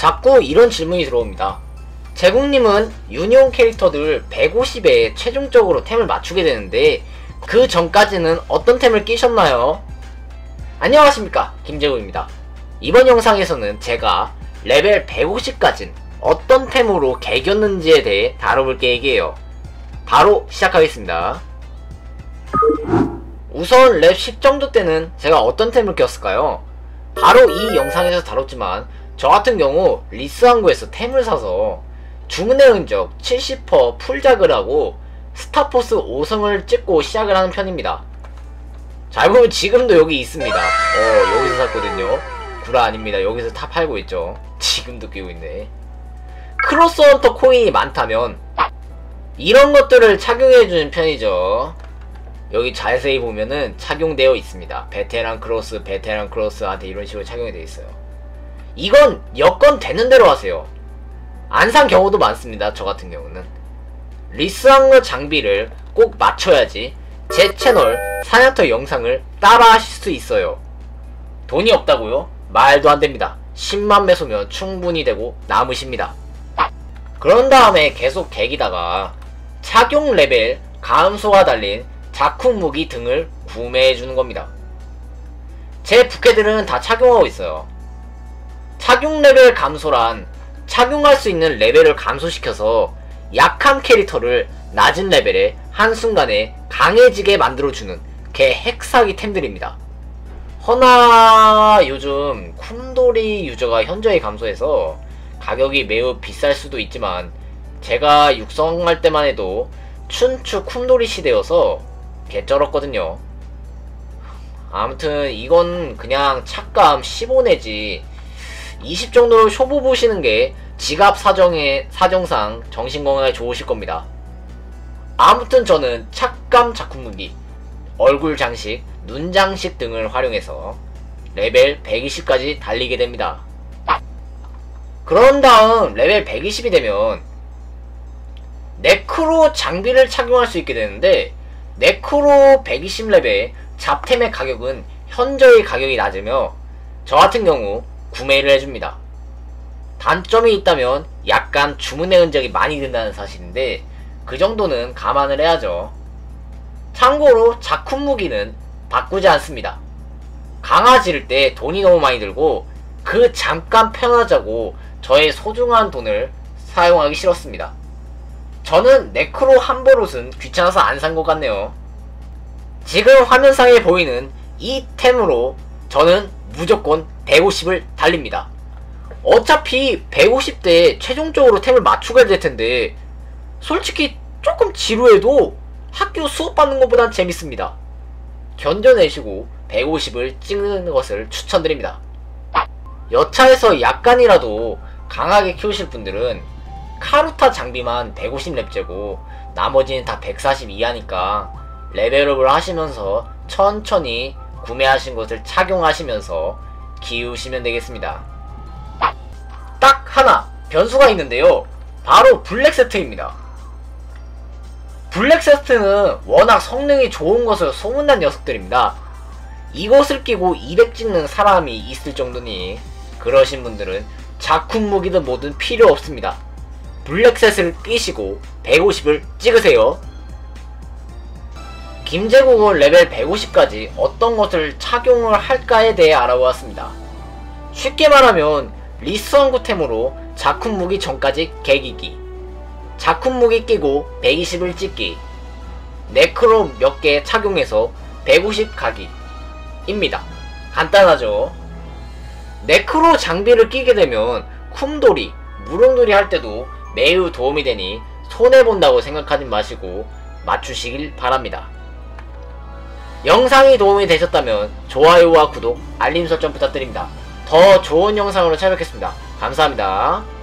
자꾸 이런 질문이 들어옵니다. 제국님은 유니온 캐릭터들 150에 최종적으로 템을 맞추게 되는데 그 전까지는 어떤 템을 끼셨나요? 안녕하십니까 김재국입니다. 이번 영상에서는 제가 레벨 150까진 어떤 템으로 개겼는지에 대해 다뤄볼 계획이에요. 바로 시작하겠습니다. 우선 랩 10 정도 때는 제가 어떤 템을 꼈을까요? 바로 이 영상에서 다뤘지만 저 같은 경우 리스항구에서 템을 사서 주문의 흔적 70% 풀작을 하고 스타포스 5성을 찍고 시작을 하는 편입니다. 잘 보면 지금도 여기 있습니다. 어 여기서 샀거든요. 구라 아닙니다. 여기서 다 팔고 있죠. 지금도 끼고 있네. 크로스 헌터 코인이 많다면 이런 것들을 착용해주는 편이죠. 여기 자세히 보면은 착용되어 있습니다. 베테랑 크로스, 베테랑 크로스한테 이런 식으로 착용이 되어 있어요. 이건 여건 되는 대로 하세요. 안 산 경우도 많습니다. 저 같은 경우는. 리스항러 장비를 꼭 맞춰야지 제 채널 사냥터 영상을 따라 하실 수 있어요. 돈이 없다고요? 말도 안 됩니다. 10만 매소면 충분히 되고 남으십니다. 그런 다음에 계속 개기다가 착용 레벨 감소가 달린 자쿠 무기 등을 구매해주는 겁니다. 제 부캐들은 다 착용하고 있어요. 착용 레벨 감소란 착용할 수 있는 레벨을 감소시켜서 약한 캐릭터를 낮은 레벨에 한순간에 강해지게 만들어주는 개 핵사기 템들입니다. 허나 요즘 쿰도리 유저가 현저히 감소해서 가격이 매우 비쌀 수도 있지만 제가 육성할 때만 해도 춘추 쿰도리 시대여서 개쩔었거든요. 아무튼 이건 그냥 착감 15 내지 20 정도 쇼부 보시는 게 지갑 사정에 사정상 정신 건강에 좋으실 겁니다. 아무튼 저는 착감 작품 무기, 얼굴 장식, 눈 장식 등을 활용해서 레벨 120까지 달리게 됩니다. 그런 다음 레벨 120이 되면 네크로 장비를 착용할 수 있게 되는데 네크로 120레벨 잡템의 가격은 현저히 가격이 낮으며 저 같은 경우 구매를 해줍니다. 단점이 있다면 약간 주문의 흔적이 많이 든다는 사실인데 그 정도는 감안을 해야죠. 참고로 작품 무기는 바꾸지 않습니다. 강화 지를 때 돈이 너무 많이 들고 그 잠깐 편하자고 저의 소중한 돈을 사용하기 싫었습니다. 저는 네크로 한버롯은 귀찮아서 안 산 것 같네요. 지금 화면상에 보이는 이 템으로 저는 무조건 150을 달립니다. 어차피 150대 최종적으로 템을 맞추게 될 텐데 솔직히 조금 지루해도 학교 수업 받는 것보단 재밌습니다. 견뎌내시고 150을 찍는 것을 추천드립니다. 여차에서 약간이라도 강하게 키우실 분들은 카루타 장비만 150렙제고 나머지는 다 140 이하니까 레벨업을 하시면서 천천히 구매하신 것을 착용하시면서 키우시면 되겠습니다. 딱 하나 변수가 있는데요. 바로 블랙 세트입니다. 블랙 세트는 워낙 성능이 좋은 것으로 소문난 녀석들입니다. 이것을 끼고 200 찍는 사람이 있을 정도니 그러신 분들은 작품 무기든 뭐든 필요 없습니다. 블랙셋을 끼시고 150을 찍으세요. 김제국은 레벨 150까지 어떤 것을 착용을 할까에 대해 알아보았습니다. 쉽게 말하면 리스원구템으로 작품 무기 전까지 개기기 작품 무기 끼고 120을 찍기 네크로 몇 개 착용해서 150 가기 입니다. 간단하죠? 네크로 장비를 끼게 되면 쿰돌이, 무릉돌이 할 때도 매우 도움이 되니 손해본다고 생각하지 마시고 맞추시길 바랍니다. 영상이 도움이 되셨다면 좋아요와 구독, 알림 설정 부탁드립니다. 더 좋은 영상으로 찾아뵙겠습니다. 감사합니다.